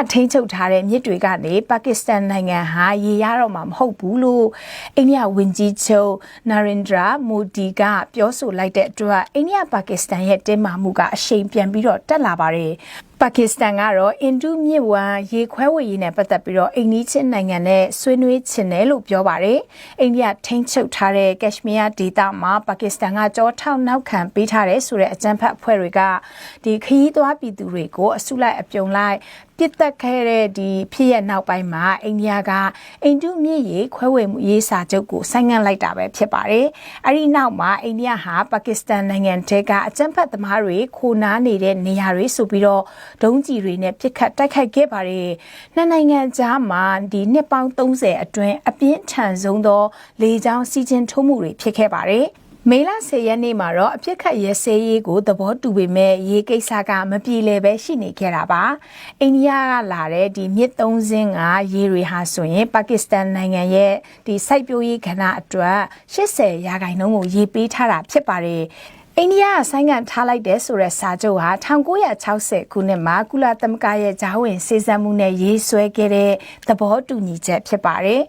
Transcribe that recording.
ကထိန်းချုပ်ထားတဲ့မြစ်တွေကနေပါကစ္စတန်နိုင်ငံဟာရေရတော့မှာမဟုတ်ဘူးလို့အိန္ဒိယဝန်ကြီးချုပ်နာရင်ဒရာမိုဒီကပြောဆိုလိုက်တဲ့အတွက်အိန္ဒိယပါကစ္စတန်ရဲ့တင်းမာမှုကအရှိန်ပြန်ပြီးတော့တက်လာပါတယ် ပါကစ္စတန်ကတော့အင်ဒူမြစ်ဝမ်းရေခွဲဝေရေးနဲ့ပတ်သက်ပြီးတော့အိန္ဒိချင်းနိုင်ငံနဲ့ဆွေးနွေးချင်တယ်လို့ပြောပါတယ်။အိန္ဒိယထိန်းချုပ်ထားတဲ့ကက်ရှမီးယားဒေသမှာပါကစ္စတန်ကကြောထောက်နောက်ခံပေးထားတဲ့ဆိုတဲ့အကြမ်းဖက်အဖွဲ့တွေကဒီခရီးသွားပြည်သူတွေကိုအစုလိုက်အပြုံလိုက်ပြစ်တက်ခဲ့တဲ့ဒီဖြစ်ရနောက်ပိုင်းမှာအိန္ဒိယကအိန္ဒုမြစ်ရေခွဲဝေမှုရေးစာချုပ်ကိုဆိုင်းငံ့လိုက်တာပဲဖြစ်ပါတယ်။အဲဒီနောက်မှာအိန္ဒိယဟာပါကစ္စတန်နိုင်ငံတဲကအကြမ်းဖက်သမားတွေခိုနားနေတဲ့နေရာတွေဆိုပြီးတော့ဒုံးကျည်တွေနဲ့ပစ်ခတ်တိုက်ခိုက်ခဲ့ပါတယ်။နှစ်နိုင်ငံကြားမှာဒီနှစ်ပေါင်း30အတွင်းအပြင်းထန်ဆုံးသောလေကြောင်းစီးချင်းထိုးမှုတွေဖြစ်ခဲ့ပါတယ်။မေလ10ရက်နေ့မှာတော့အပြစ်ခတ်ရဲစဲရေးကိုသဘောတူပေမဲ့ရေးကိစ္စကမပြေလည်ပဲရှိနေခဲ့တာပါအိန္ဒိယကလာတဲ့ဒီမြစ်သုံးစင်းကရေတွေဟာဆိုရင်ပါကစ္စတန်နိုင်ငံရဲ့ဒီစိုက်ပျိုးရေးကဏ္ဍအတွက်80ရာခိုင်နှုန်းကိုရေပေးထားတာဖြစ်ပါတယ် အိန္ဒိယကဆိုင်းငံ့ထားလိုက်တဲ့ဆိုတဲ့စာချုပ်ဟာ1960ခုနှစ်မှာကုလသမဂ္ဂရဲ့ဂျာဝင်စေစံမှုနဲ့ရေးဆွဲခဲ့တဲ့သဘောတူညီချက်ဖြစ်ပါတယ်